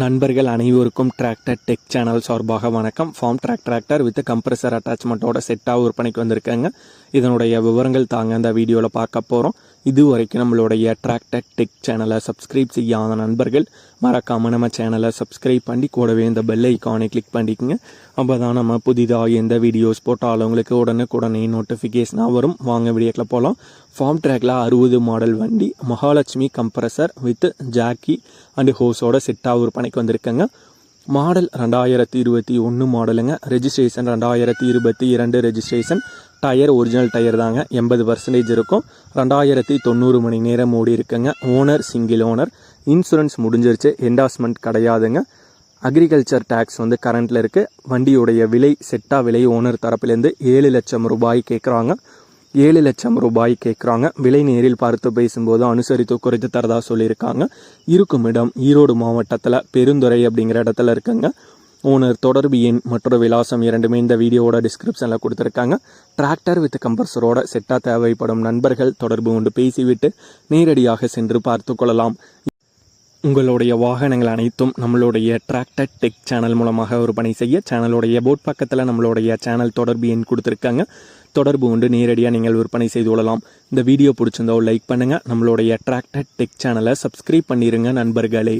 நண்பர்கள் அனைவருக்கும் tractor tech channel சார்பாக வணக்கம். Farm track tractor with compressor அட்டாச்மெண்ட்டோட செட்டாக விற்பனைக்கு வந்திருக்காங்க. இதனுடைய விவரங்கள் தாங்க இந்த வீடியோவில் பார்க்க போகிறோம் இது வரைக்கும் நம்மளுடைய டிராக்டர் டெக் சேனலை சப்ஸ்கிரைப் செய்யாத நண்பர்கள் மறக்காமல் நம்ம சேனலை சப்ஸ்கிரைப் பண்ணி கூடவே இந்த பெல் ஐக்கானை கிளிக் பண்ணிக்கோங்க. அப்போ தான் நம்ம புதிதாக எந்த வீடியோஸ் போட்டாலும் உங்களுக்கு உடனுக்குடனே நோட்டிஃபிகேஷனாக வரும். வாங்க வீடியோக்கில் போகலாம் ஃபார்ம் ட்ராக்ல அறுபது மாடல் வண்டி Mahalakshmi compressor with jockey and ஹோஸோட செட்டாக விற்பனைக்கு வந்திருக்கேங்க. மாடல் ரெண்டாயிரத்தி இருபத்தி ஒன்று மாடலுங்க ரெஜிஸ்ட்ரேஷன் ரெண்டாயிரத்தி இருபத்தி இரண்டு ரெஜிஸ்ட்ரேஷன் டயர் ஒரிஜினல் டயர் தாங்க. எண்பது பர்சன்டேஜ் இருக்கும். ரெண்டாயிரத்தி தொண்ணூறு மணி நேரம் ஓடி இருக்குங்க. ஓனர் சிங்கிள் ஓனர் இன்சூரன்ஸ் முடிஞ்சிருச்சு. என்டாஸ்மெண்ட் கிடையாதுங்க. அக்ரிகல்ச்சர் டேக்ஸ் வந்து கரண்ட்டில் இருக்குது வண்டியுடைய விலை செட்டா விலை ஓனர் தரப்புலேருந்து ஏழு லட்சம் ரூபாய் கேட்குறாங்க ஏழு லட்சம் ரூபாய் கேட்குறாங்க விலை நேரில் பார்த்து பேசும்போது அனுசரித்து குறைத்து தரதா சொல்லியிருக்காங்க. இருக்கும் இடம் ஈரோடு மாவட்டத்தில் பெருந்துறை அப்படிங்கிற இடத்துல இருக்குங்க. ஓனர் தொடர்பு எண் மற்றொரு விலாசம் இரண்டுமே இந்த வீடியோவோட டிஸ்கிரிப்ஷனில் கொடுத்துருக்காங்க. டிராக்டர் வித் கம்பர்சரோட செட்டாக தேவைப்படும் நண்பர்கள் தொடர்பு கொண்டு பேசிவிட்டு நேரடியாக சென்று பார்த்து கொள்ளலாம். உங்களுடைய வாகனங்கள் அனைத்தும் நம்மளுடைய டிராக்டர் டெக் சேனல் மூலமாக விற்பனை செய்ய சேனலுடைய போட் பக்கத்தில் நம்மளுடைய சேனல் தொடர்பு எண் கொடுத்துருக்காங்க. தொடர்பு கொண்டு நேரடியாக நீங்கள் விற்பனை செய்து கொள்ளலாம். இந்த வீடியோ பிடிச்சிருந்தோ லைக் பண்ணுங்கள் நம்மளுடைய டிராக்டர் டெக் சேனலை சப்ஸ்கிரைப் பண்ணிடுங்க நண்பர்களே.